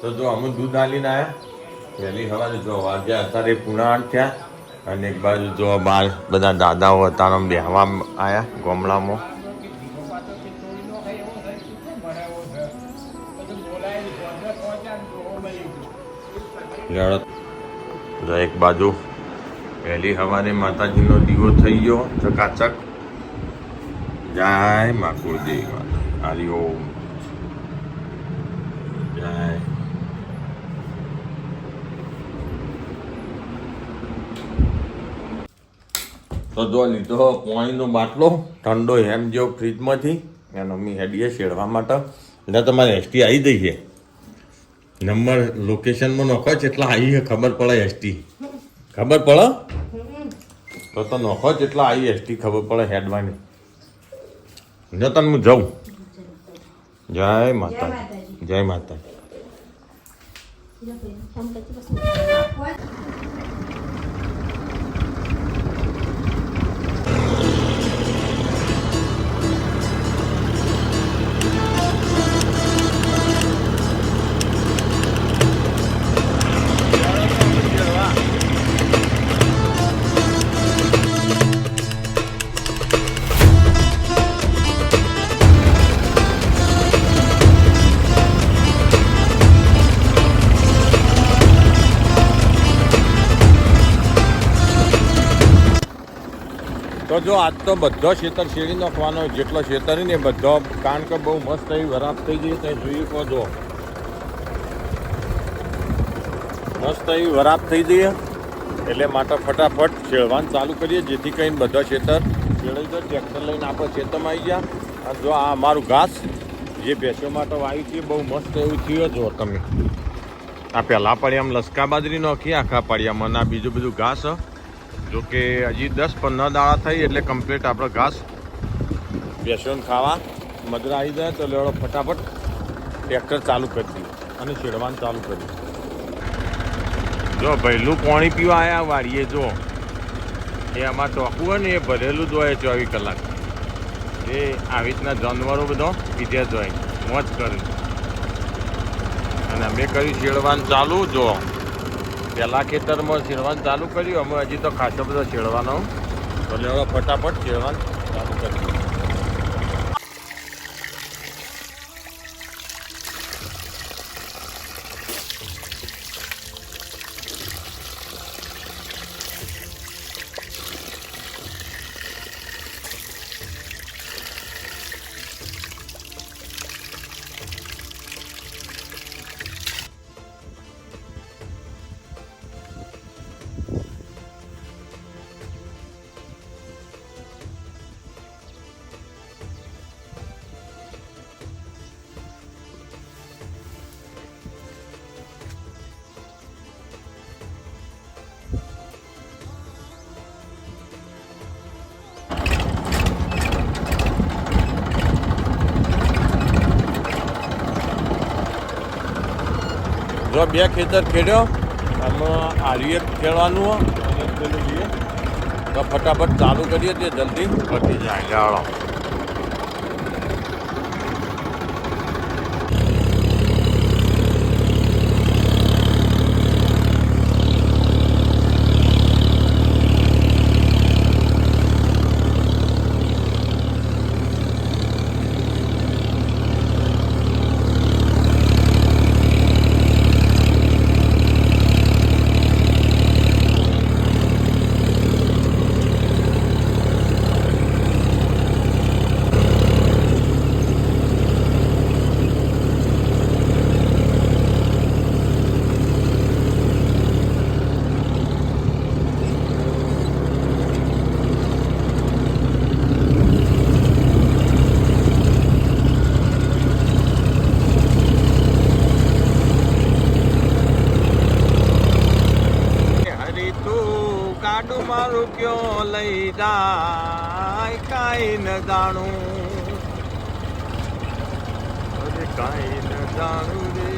તો જો અમે દૂધ આલીને આવ્યા વહેલી સવારે જો વાગ્યા, અત્યારે આઠ થયા. અને એક બાજુ જો બાર બધા દાદાઓ અત્યારે બેહવા આવ્યા ગોમડામાં. જો એક બાજુ વહેલી સવારે માતાજીનો દીવો થઈ ગયો, ચકાચક. જય મા કુળદેવી માતા. હરિ ઓમ જય તો જો લીધો પાણીનો બાટલો, ઠંડો એમ જેવો ફ્રીજમાંથી, એનો અમે હેડીએ શેડવા માટે. એટલે તમારે એસટી આવી છે. નંબર લોકેશનમાં નોખો જેટલા આવી છે, ખબર પડે એસટી ખબર પડે? તો તો નોખો જેટલા આવી એસટી ખબર પડે હેડવાની. જો તને હું જાઉં. જય માતા જય માતા તો જો આજ તો બધો ખેતર શેરી નાખવાનો જેટલો ખેતર ને બધો કારણ કે બહુ મસ્ત એવી વરાપ થઈ ગઈ ત્યાં જોઈ શકો જો. મસ્ત એવી વરાપ થઈ ગઈ એટલે માટે ફટાફટ શેળવાનું ચાલુ કરીએ, જેથી કરીને બધા ખેતર શેળાઈ જાય ટ્રેક્ટર લઈને આપણે ખેતરમાં આવી ગયા. અને જો આ અમારું ઘાસ, જે ભેંસો માટે વાવી છે, બહુ મસ્ત એવું થયું જો તમે. આ પહેલાં પડિયામાં લસકા બાજરી નાખી, આખા પડિયામાં આ બીજું બધું ઘાસ. જો કે હજી દસ પંદર દાડા થઈ એટલે કમ્પ્લીટ આપણે ઘાસ. બેસોને ખાવા. મદરા આવી જાય તો લેવડો ફટાફટ ટ્રેક્ટર ચાલુ કરી દઈએ અને છેડવાનું ચાલુ કર્યું જો પહેલું પાણી પીવા આવ્યા વાડીએ જો. એ આમાં ટોકવું હોય ને એ ભરેલું જ હોય ચોવીસ કલાક. એ આવી રીતના જાનવરો બધો પીધે જ હોય. મોજ કરે. અને અમે કર્યું શેડવાનું ચાલુ, જો. પહેલા ખેતરમાં શેડવાનું ચાલુ કર્યું, અમે હજી તો ખાસો બધો શેડવાનો ભલે હવે ફટાફટ શેડવાનું ચાલુ કર્યું જો બે ખેતર ખેડ્યો, આમાં આર્ય ખેડવાનું પેલું તો ફટાફટ ચાલુ કરીએ તે જલ્દી. પતી જાય જાળો હરી તું કાડું મારું કયો લઈ જાય કાઈ ન જાણું અરે કાઈ ન જાણું રે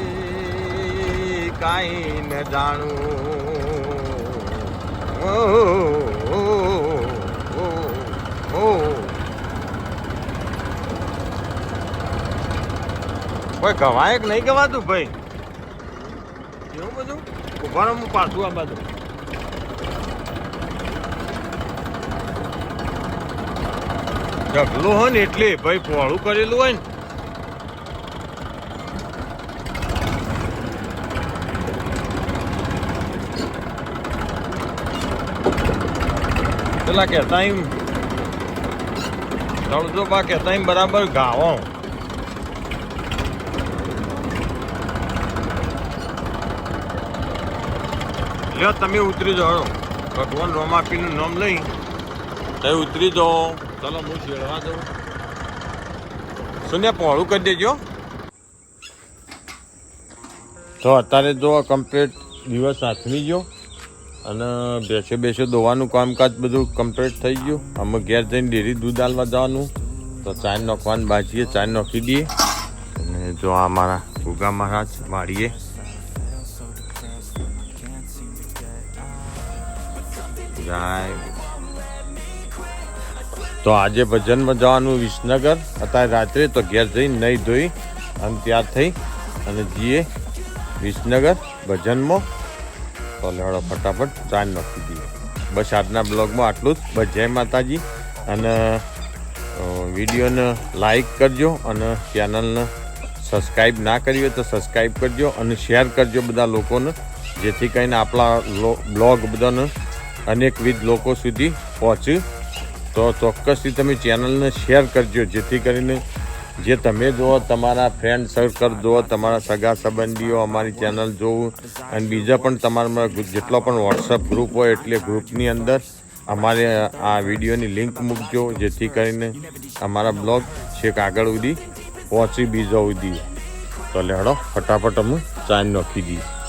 કાઈ ન જાણું ઓ, ઓ, ઓ. કોઈ ગવાય નહીં ગવાતું ભાઈ એવું બધું ઊભા હું પાછું આ બાજુ ઢગલો હોય ને એટલે ભાઈ પહોળું કરેલું હોય ને. પેલા કહેતા એમ, તળજો બા, કહેતા એમ બરાબર ગાવો. લ્યો તમે ઉતરી જાઓ. ભગવાન રોમાપીનું નામ લઈ. તમે ઉતરી જાઓ. ચલો, હું શેડવા જવું સુન્યા પહોળું કરી દેજો. તો અત્યારે જો કમ્પ્લીટ દિવસ આથમી ગયો અને બેસે બેસે દોવાનું કામકાજ બધું કમ્પ્લીટ થઈ ગયું. અમે ઘેર જઈને ડેરી દૂધ આલવા જવાનું. તો ચાય નોખવાનું બાજીએ, ચાય નોખી દઈએ. અને જો આ મારા ઉગા મહારાજ વાળીએ. જાય. તો આજે ભજનમાં જવાનું વિસનગર. અત્યારે રાત્રે તો ઘેર જઈને નહીં ધોઈ અને ત્યાર થઈ અને જઈએ વિસનગર ભજનમાં. તો લેવડો ફટાફટ ચાર નાખી દઈએ. બસ આજના બ્લોગમાં આટલું જ. બસ જય માતાજી. અને વિડીયોને લાઈક કરજો અને ચેનલને સબસ્ક્રાઈબ ના કરી હોય તો સબસ્ક્રાઈબ કરજો અને શેર કરજો બધા લોકોને, જેથી કરીને આપણા બ્લોગ બધાને અનેકવિધ લોકો સુધી પહોંચે. તો ચોક્કસથી તમે ચેનલને શેર કરજો, જેથી કરીને જે તમે જુઓ, તમારા ફ્રેન્ડ સર્કલ જુઓ, તમારા સગા સંબંધીઓ અમારી ચેનલ જોવું, અને બીજા પણ તમારા જેટલો પણ વોટ્સઅપ ગ્રુપ હોય, એટલે ગ્રુપની અંદર અમારે આ વિડીયોની લિંક મૂકજો, જેથી કરીને અમારા બ્લોગ છેક આગળ સુધી પહોંચી, બીજો સુધી. તો લેડો, ફટાફટ અમે ચાઇન નાખી દઈએ